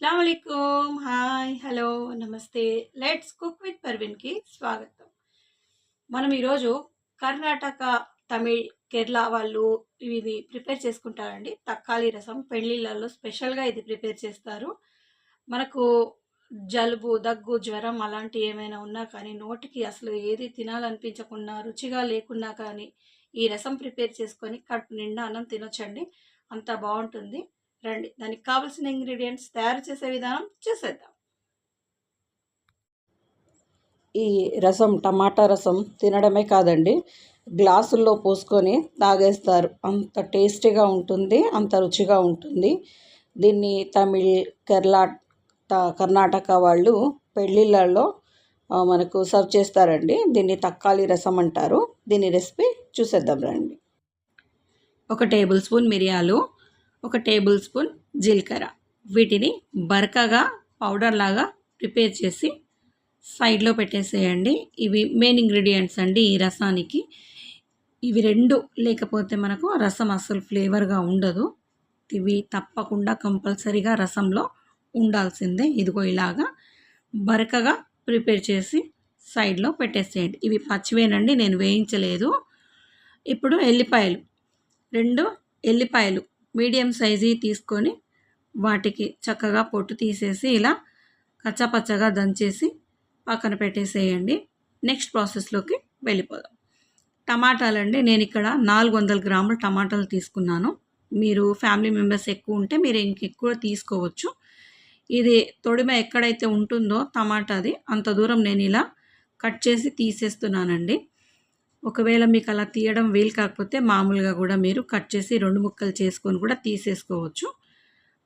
అస్సలం hi, hello, నమస్తే. Let's cook with పర్విన్కి స్వాగతం. మనం ఈరోజు కర్ణాటక, తమిళ్, కేరళ వాళ్ళు ఇది ప్రిపేర్ చేసుకుంటారండి. తక్కాలి రసం పెళ్ళిళ్ళల్లో స్పెషల్‌గా ఇది ప్రిపేర్ చేస్తారు. మనకు జలుబు, దగ్గు, జ్వరం అలాంటి ఏమైనా ఉన్నా కానీ నోటికి అసలు ఏది తినాలనిపించకుండా రుచిగా లేకున్నా కానీ ఈ రసం ప్రిపేర్ చేసుకొని కడుపు నిండా అన్నం తినొచ్చండి. అంత బాగుంటుంది రండి. దానికి కావాల్సిన ఇంగ్రీడియెంట్స్ తయారు చేసే విధానం చూసేద్దాం. ఈ రసం టమాటా రసం తినడమే కాదండి. గ్లాసుల్లో పోసుకొని తాగేస్తారు. అంత టేస్టీగా ఉంటుంది అంత రుచిగా ఉంటుంది. దీన్ని తమిళ్ కేరళ కర్ణాటక వాళ్ళు పెళ్ళిళ్ళల్లో మనకు సర్వ్ చేస్తారండి. దీన్ని తక్కాలి రసం అంటారు. దీని రెసిపీ చూసేద్దాం రండి. ఒక టేబుల్ స్పూన్ మిరియాలు ఒక టేబుల్ స్పూన్ జీలకర్ర. వీటిని బరకగా పౌడర్ లాగా ప్రిపేర్ చేసి సైడ్లో పెట్టేసేయండి. ఇవి మెయిన్ ఇంగ్రీడియంట్స్ అండి ఈ రసానికి. ఇవి రెండు లేకపోతే మనకు రసం అసలు ఫ్లేవర్గా ఉండదు. ఇవి తప్పకుండా కంపల్సరీగా రసంలో ఉండాల్సిందే. ఇదిగో ఇలాగా బరకగా ప్రిపేర్ చేసి సైడ్లో పెట్టేసేయండి. ఇవి పచ్చివేనండి నేను వేయించలేదు. ఇప్పుడు ఎల్లిపాయలు. రెండు ఎల్లిపాయలు మీడియం సైజీ తీసుకొని వాటికి చక్కగా పొట్టు తీసేసి ఇలా కచ్చాపచ్చగా దంచేసి పక్కన పెట్టేసేయండి. నెక్స్ట్ ప్రాసెస్లోకి వెళ్ళిపోదాం. టమాటాలండి నేను ఇక్కడ నాలుగు వందల గ్రాముల టమాటాలు తీసుకున్నాను. మీరు ఫ్యామిలీ మెంబర్స్ ఎక్కువ ఉంటే మీరు ఇంకెక్కువ తీసుకోవచ్చు. ఇది తొడిమ ఎక్కడైతే ఉంటుందో టమాటాది అంత దూరం నేను ఇలా కట్ చేసి తీసేస్తున్నానండి. ఒకవేళ మీకు అలా తీయడం వీలు కాకపోతే మామూలుగా కూడా మీరు కట్ చేసి రెండు ముక్కలు చేసుకొని కూడా తీసేసుకోవచ్చు.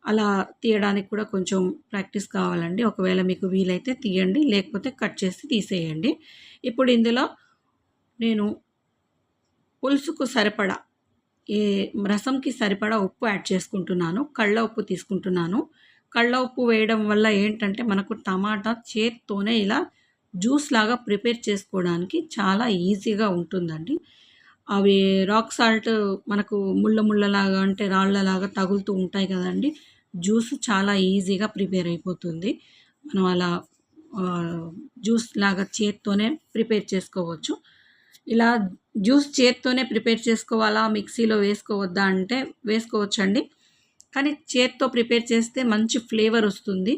అలా తీయడానికి కూడా కొంచెం ప్రాక్టీస్ కావాలండి. ఒకవేళ మీకు వీలైతే తీయండి లేకపోతే కట్ చేసి తీసేయండి. ఇప్పుడు ఇందులో నేను పులుసుకు సరిపడా ఏ రసంకి సరిపడా ఉప్పు యాడ్ చేసుకుంటున్నాను. కళ్ళ ఉప్పు తీసుకుంటున్నాను. కళ్ళ ఉప్పు వేయడం వల్ల ఏంటంటే మనకు టమాటా చేత్తోనే ఇలా జ్యూస్ లాగా ప్రిపేర్ చేసుకోవడానికి చాలా ఈజీగా ఉంటుందండి. అవి రాక్ సాల్ట్ మనకు ముళ్ళ ముళ్ళలాగా అంటే రాళ్ళలాగా తగులుతూ ఉంటాయి కదండి. జ్యూస్ చాలా ఈజీగా ప్రిపేర్ అయిపోతుంది. మనం అలా జ్యూస్ లాగా చేత్తోనే ప్రిపేర్ చేసుకోవచ్చు. ఇలా జ్యూస్ చేత్తోనే ప్రిపేర్ చేసుకోవాలా మిక్సీలో వేసుకోవద్దా అంటే వేసుకోవచ్చండి. కానీ చేత్తో ప్రిపేర్ చేస్తే మంచి ఫ్లేవర్ వస్తుంది.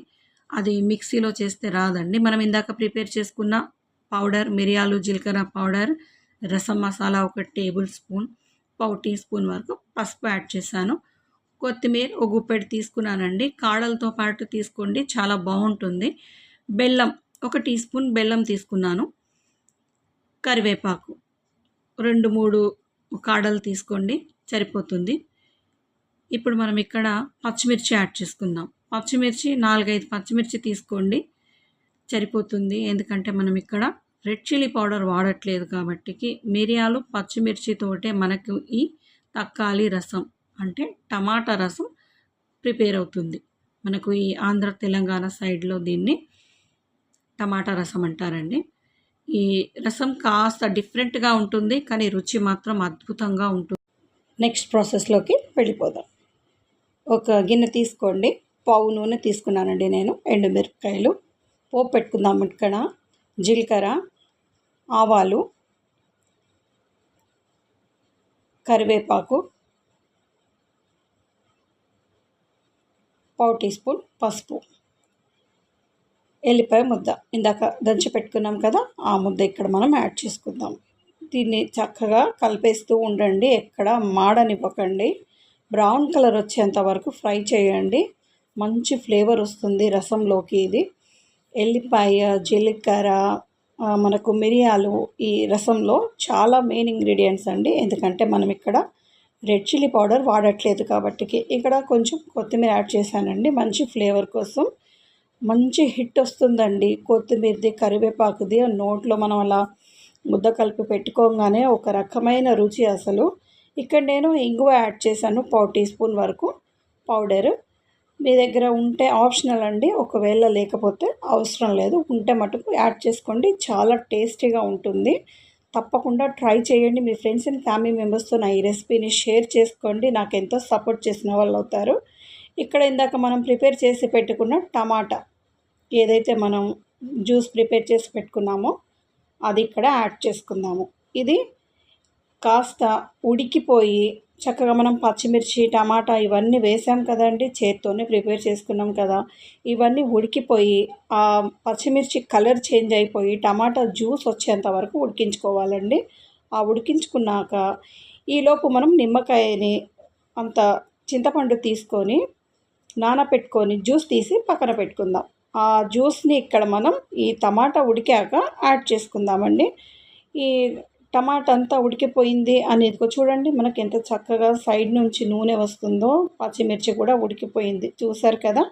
అది మిక్సీలో చేస్తే రాదండి. మనం ఇందాక ప్రిపేర్ చేసుకున్న పౌడర్ మిరియాలు జీలకర్ర పౌడర్ రసం మసాలా ఒక టేబుల్ స్పూన్ పావు టీ స్పూన్ వరకు పసుపు యాడ్ చేశాను. కొత్తిమీర ఒక గుప్పెడు తీసుకున్నానండి. కాడలతో పాటు తీసుకోండి చాలా బాగుంటుంది. బెల్లం ఒక టీ స్పూన్ బెల్లం తీసుకున్నాను. కరివేపాకు రెండు మూడు కాడలు తీసుకోండి సరిపోతుంది. ఇప్పుడు మనం ఇక్కడ పచ్చిమిర్చి యాడ్ చేసుకుందాం. పచ్చిమిర్చి నాలుగైదు పచ్చిమిర్చి తీసుకోండి. సరిపోతుంది. ఎందుకంటే మనం ఇక్కడ రెడ్ చిల్లీ పౌడర్ వాడట్లేదు కాబట్టి మిరియాలు పచ్చిమిర్చితోటే మనకు ఈ తక్కాలి రసం అంటే టమాటా రసం ప్రిపేర్ అవుతుంది. మనకు ఈ ఆంధ్ర తెలంగాణ సైడ్లో దీన్ని టమాటా రసం అంటారండి. ఈ రసం కాస్త డిఫరెంట్గా ఉంటుంది కానీ రుచి మాత్రం అద్భుతంగా ఉంటుంది. నెక్స్ట్ ప్రాసెస్లోకి వెళ్ళిపోదాం. ఒక గిన్నె తీసుకోండి. పావు నూనె తీసుకున్నానండి నేను ఎండుమిరపకాయలు పోపు పెట్టుకుందాం ఇక్కడ జీలకర్ర ఆవాలు కరివేపాకు పావు టీ స్పూన్ పసుపు ఎల్లిపాయ ముద్ద. ఇందాక దంచి పెట్టుకున్నాం కదా ఆ ముద్ద ఇక్కడ మనం యాడ్ చేసుకుందాం. దీన్ని చక్కగా కలిపేస్తూ ఉండండి ఎక్కడ మాడనివ్వకండి. బ్రౌన్ కలర్ వచ్చేంత వరకు ఫ్రై చేయండి. మంచి ఫ్లేవర్ వస్తుంది రసంలోకి ఇది. ఎల్లిపాయ జీలకర్ర మనకు మిరియాలు ఈ రసంలో చాలా మెయిన్ ఇంగ్రీడియంట్స్ అండి. ఎందుకంటే మనం ఇక్కడ రెడ్ చిల్లీ పౌడర్ వాడట్లేదు కాబట్టి ఇక్కడ కొంచెం కొత్తిమీర యాడ్ చేశానండి. మంచి ఫ్లేవర్ కోసం. మంచి హిట్ వస్తుందండి. కొత్తిమీరది కరివేపాకుది నోట్లో మనం అలా ముద్ద కలిపి పెట్టుకోగానే ఒక రకమైన రుచి అసలు. ఇక్కడ నేను ఇంగువ యాడ్ చేశాను పావు టీ స్పూన్ వరకు పౌడర్. మీ దగ్గర ఉంటే ఆప్షనల్ అండి. ఒకవేళ లేకపోతే అవసరం లేదు. ఉంటే మటుకు యాడ్ చేసుకోండి. చాలా టేస్టీగా ఉంటుంది. తప్పకుండా ట్రై చేయండి. మీ ఫ్రెండ్స్ అండ్ ఫ్యామిలీ మెంబర్స్తో నా ఈ రెసిపీని షేర్ చేసుకోండి. నాకు ఎంతో సపోర్ట్ చేసిన వాళ్ళు అవుతారు. ఇక్కడ ఇందాక మనం ప్రిపేర్ చేసి పెట్టుకున్న టమాటా ఏదైతే మనం జ్యూస్ ప్రిపేర్ చేసి పెట్టుకున్నామో అది ఇక్కడ యాడ్ చేసుకుందాము. ఇది కాస్త ఉడికిపోయి చక్కగా మనం పచ్చిమిర్చి టమాటా ఇవన్నీ వేసాం కదండి చేత్తోనే ప్రిపేర్ చేసుకున్నాం కదా. ఇవన్నీ ఉడికిపోయి ఆ పచ్చిమిర్చి కలర్ చేంజ్ అయిపోయి టమాటా జ్యూస్ వచ్చేంత వరకు ఉడికించుకోవాలండి. ఆ ఉడికించుకున్నాక ఈలోపు మనం నిమ్మకాయని అంత చింతపండు తీసుకొని నానబెట్టుకొని జ్యూస్ తీసి పక్కన పెట్టుకుందాం. ఆ జ్యూస్ని ఇక్కడ మనం ఈ టమాటా ఉడికాక యాడ్ చేసుకుందామండి. ఈ టమాటా అంతా ఉడికిపోయింది అనేది చూడండి మనకి ఎంత చక్కగా సైడ్ నుంచి నూనె వస్తుందో పచ్చిమిర్చి కూడా ఉడికిపోయింది. చూసారు కదా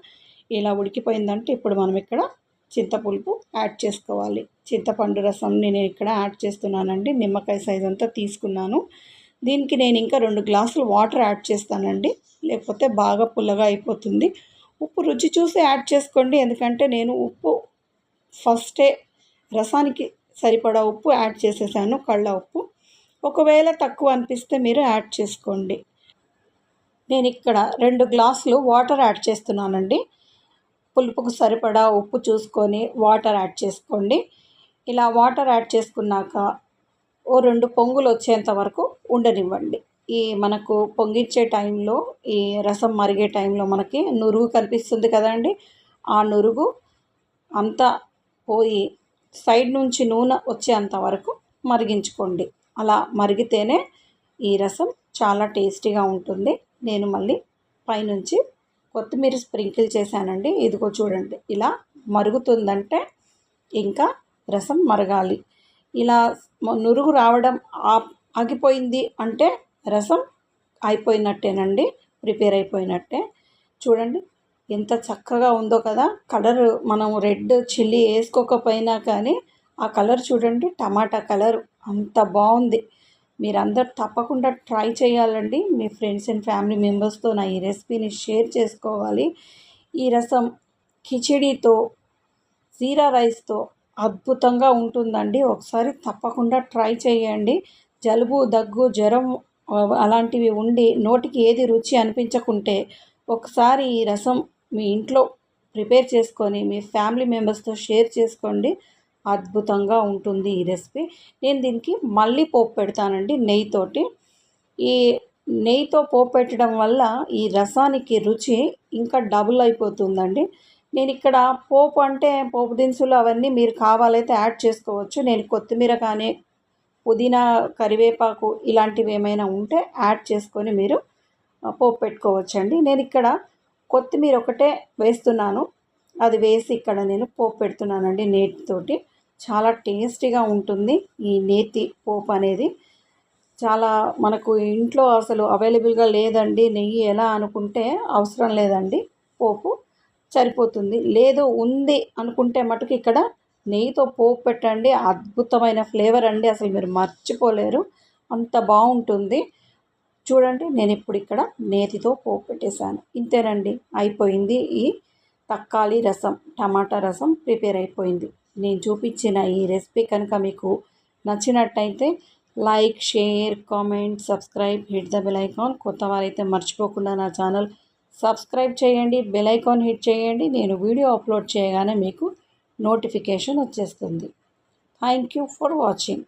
ఇలా ఉడికిపోయిందంటే ఇప్పుడు మనం ఇక్కడ చింతపులుపు యాడ్ చేసుకోవాలి. చింతపండు రసం నేను ఇక్కడ యాడ్ చేస్తున్నానండి నిమ్మకాయ సైజ్ అంతా తీసుకున్నాను. దీనికి నేను ఇంకా రెండు గ్లాసులు వాటర్ యాడ్ చేస్తానండి లేకపోతే బాగా పుల్లగా అయిపోతుంది. ఉప్పు రుచి చూసి యాడ్ చేసుకోండి ఎందుకంటే నేను ఉప్పు ఫస్టే రసానికి సరిపడా ఉప్పు యాడ్ చేసేసాను కళ్ళ ఉప్పు. ఒకవేళ తక్కువ అనిపిస్తే మీరు యాడ్ చేసుకోండి. నేను ఇక్కడ రెండు గ్లాసులు వాటర్ యాడ్ చేస్తున్నానండి. పులుపుకు సరిపడా ఉప్పు చూసుకొని వాటర్ యాడ్ చేసుకోండి. ఇలా వాటర్ యాడ్ చేసుకున్నాక ఓ రెండు పొంగులు వచ్చేంత వరకు ఉండనివ్వండి. ఈ మనకు పొంగిచ్చే టైంలో ఈ రసం మరిగే టైంలో మనకి నురుగు కనిపిస్తుంది కదండి. ఆ నురుగు అంతా పోయి సైడ్ నుంచి నూనె వచ్చేంత వరకు మరిగించుకోండి. అలా మరిగితేనే ఈ రసం చాలా టేస్టీగా ఉంటుంది. నేను మళ్ళీ పైనుంచి కొత్తిమీర స్ప్రింకిల్ చేశానండి. ఇదిగో చూడండి ఇలా మరుగుతుందంటే ఇంకా రసం మరగాలి. ఇలా నురుగు రావడం ఆగిపోయింది అంటే రసం అయిపోయినట్టేనండి ప్రిపేర్ అయిపోయినట్టే. చూడండి ఎంత చక్కగా ఉందో కదా. కలర్ మనం రెడ్ చిల్లీ వేసుకోకపోయినా కానీ ఆ కలర్ చూడండి టమాటా కలర్ అంత బాగుంది. మీరందరూ తప్పకుండా ట్రై చేయాలండి. మీ ఫ్రెండ్స్ అండ్ ఫ్యామిలీ మెంబర్స్తో నా ఈ రెసిపీని షేర్ చేసుకోవాలి. ఈ రసం కిచిడీతో జీరా రైస్తో అద్భుతంగా ఉంటుందండి. ఒకసారి తప్పకుండా ట్రై చేయండి. జలుబు దగ్గు జ్వరం అలాంటివి ఉండి నోటికి ఏది రుచి అనిపించకుంటే ఒకసారి ఈ రసం మీ ఇంట్లో ప్రిపేర్ చేసుకొని మీ ఫ్యామిలీ మెంబర్స్తో షేర్ చేసుకోండి. అద్భుతంగా ఉంటుంది ఈ రెసిపీ. నేను దీనికి మళ్ళీ పోపు పెడతానండి నెయ్యితోటి ఈ నెయ్యితో పోపు పెట్టడం వల్ల ఈ రసానికి రుచి ఇంకా డబుల్ అయిపోతుందండి. నేను ఇక్కడ పోపు అంటే పోపు దినుసులు అవన్నీ మీరు కావాలైతే యాడ్ చేసుకోవచ్చు. నేను కొత్తిమీర కానీ పుదీనా కరివేపాకు ఇలాంటివి ఏమైనా ఉంటే యాడ్ చేసుకొని మీరు పోపు పెట్టుకోవచ్చండి. నేను ఇక్కడ కొత్తిమీర ఒకటే వేస్తున్నాను. అది వేసి ఇక్కడ నేను పోపు పెడుతున్నానండి నేతితోటి. చాలా టేస్టీగా ఉంటుంది ఈ నేతి పోపు అనేది. చాలా మనకు ఇంట్లో అసలు అవైలబుల్గా లేదండి. నెయ్యి ఎలా అనుకుంటే అవసరం లేదండి. పోపు సరిపోతుంది. లేదు ఉంది అనుకుంటే మటుకు ఇక్కడ నెయ్యితో పోపు పెట్టండి. అద్భుతమైన ఫ్లేవర్ అండి. అసలు మీరు మర్చిపోలేరు. అంత బాగుంటుంది. చూడండి నేను ఇప్పుడు ఇక్కడ నేతితో పోపు పెట్టేశాను. ఇంతేనండి అయిపోయింది ఈ తక్కాలి రసం టమాటా రసం ప్రిపేర్ అయిపోయింది. నేను చూపించిన ఈ రెసిపీ కనుక మీకు నచ్చినట్టయితే like share comment subscribe hit the bell icon. కొత్త వారైతే మర్చిపోకుండా నా ఛానల్ సబ్స్క్రైబ్ చేయండి బెల్ ఐకాన్ హిట్ చేయండి. నేను వీడియో అప్లోడ్ చేయగానే మీకు నోటిఫికేషన్ వచ్చేస్తుంది. Thank you for watching.